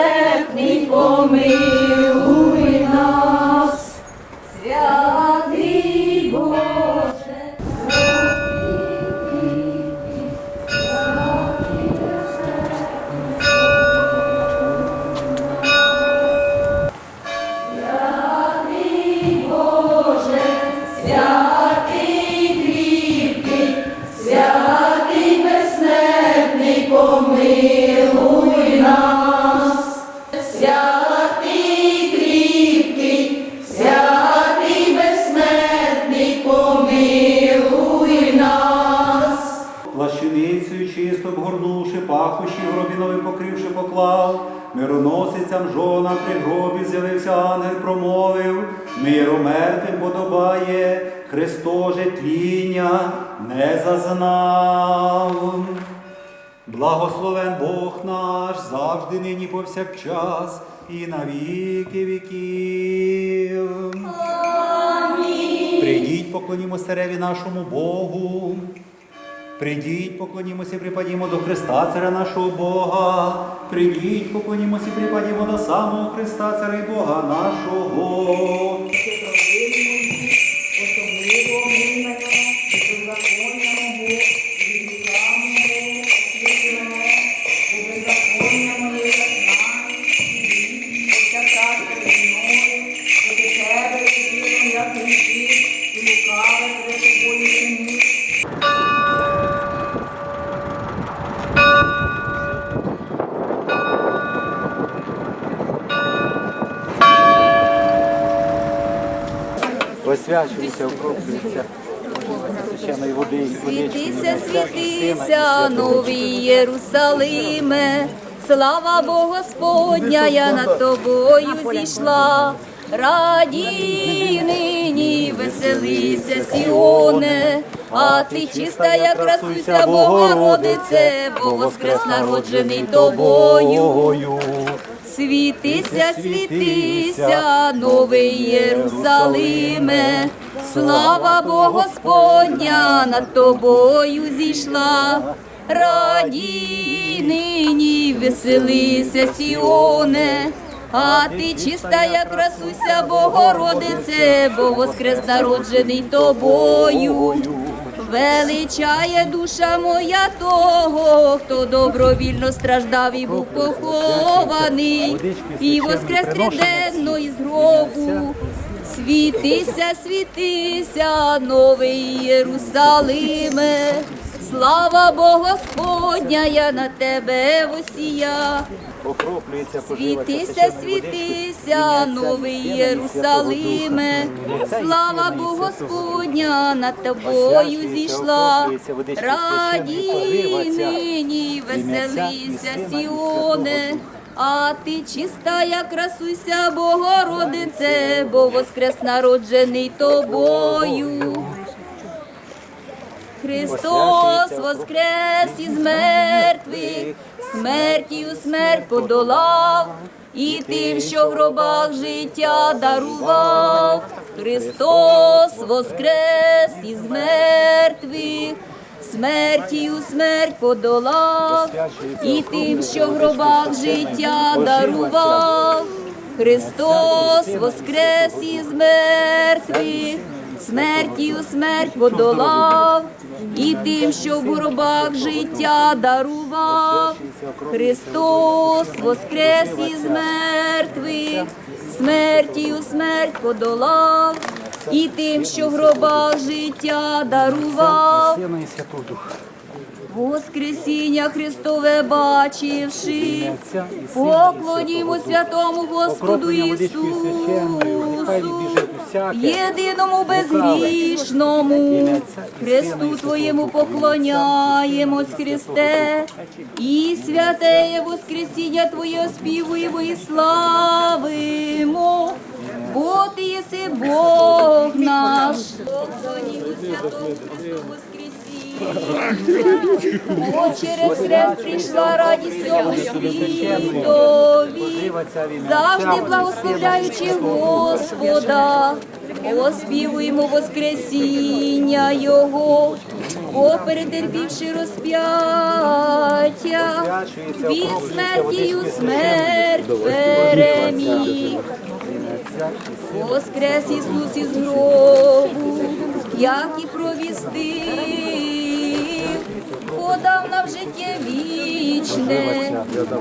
безсмертний, помилуй пахощі гробінові покривши поклав, мироносицям жона при гробі з'явився ангел, промовив, миру мертвим подобає, Христо же тління не зазнав. Благословен Бог наш завжди нині повсякчас і на віки віків. Прийдіть, поклонімося цареві нашому Богу. Прийдіть, поклонімося припадімо до Христа, царя нашого Бога. Прийдіть, поклонімося припадімо до самого Христа, царя і Бога нашого. Освячується, окроплюється священної води і Світися, світися, новий Єрусалиме, слава Бога Господня, я над тобою зійшла. Радій нині, веселися, Сіоне, а ти чиста, як красуйся, Богородице, бо воскрес народжений тобою. Світися, світися, новий Єрусалиме, слава Бога Господня над тобою зійшла. Радій нині, веселися, Сіоне, а ти чиста, як красуся, Богородице, бо воскрес народжений тобою. Величає душа моя того, хто добровільно страждав і був похований, і воскрес триденно із гробу. Світися, світися, новий Єрусалиме, слава Бога Господня, я на тебе восія. Окроплюється, Світися, світися, новий Єрусалиме, слава Богу Господня, над тобою зійшла. Радій нині, веселися, Сіоне, а ти чиста, як красуйся, Богородице, бо воскрес народжений тобою. Христос воскрес із мертвих, смертію смерть подолав, і тим, що в гробах життя дарував. Христос воскрес із мертвих, смертію смерть подолав, і тим, що в гробах життя дарував. Христос воскрес із мертвих, смертію смерть подолав, і тим, що в гробах життя дарував. Христос воскрес із мертвих, смертію смерть подолав, і тим, що в гробах життя дарував. Воскресіння Христове бачивши, поклонімо святому Господу Ісусу. Єдиному безгрішному, Христу Твоєму поклоняємось, Христе, і святеє Воскресіння Твоє співуємо і славимо, бо Ти єси Бог наш. Бог святому Христу Воскресіння. Бо через хрест прийшла радість цьому світові, завжди благословляючи Господа, оспівуємо Воскресіння Його, бо перетерпівши розп'яття, від смертію смерть переміг. Воскрес Ісус із гробу, як і провістив, подав нам життя вічне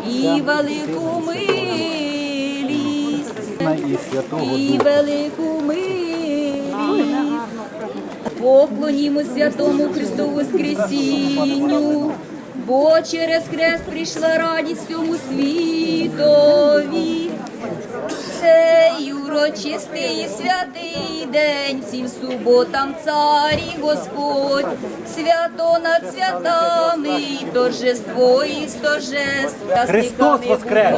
і велику милість, і велику милість. Поклонімо святому Христу Воскресінню, бо через хрест прийшла радість цьому світові. Цей урочистий святий день, всім суботам цар і Господь, свято над святами, і торжество і торжеств. Христос воскрес!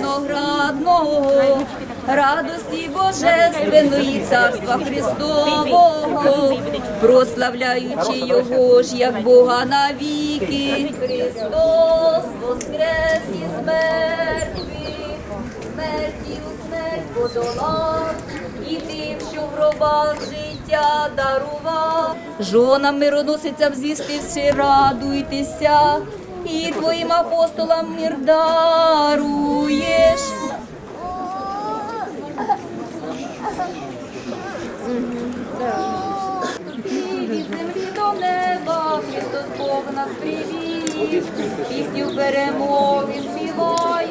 Виноградного, радості Божественної царства Христового, прославляючи Його ж як Бога навіки. Христос воскрес із мертвих, смерті подолав, і тим, що в гробах життя дарував. Жонам мироносицям звістивши, радуйтеся, і твоїм апостолам мир даруєш. І Христос Бог нас привів, пісню перемоги співаючи,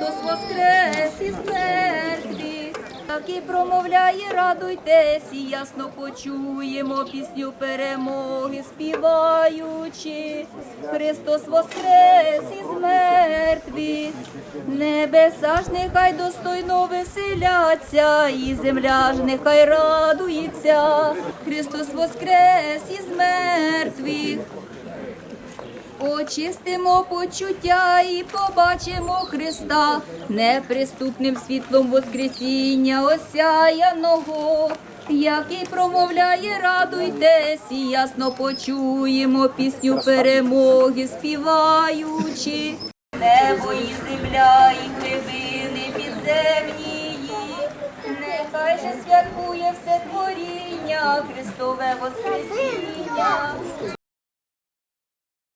Христос воскрес із мертвих, так і промовляє, радуйтесь, і ясно почуємо пісню перемоги співаючи, Христос воскрес із мертвих, небеса ж нехай достойно веселяться, і земля ж нехай радується, Христос воскрес із мертвих. Очистимо почуття і побачимо Христа неприступним світлом Воскресіння осяяного, який промовляє, радуйтесь, і ясно почуємо пісню перемоги, співаючи. Небо і земля, і глибини підземні, нехай же святкує все творіння, Христове Воскресіння.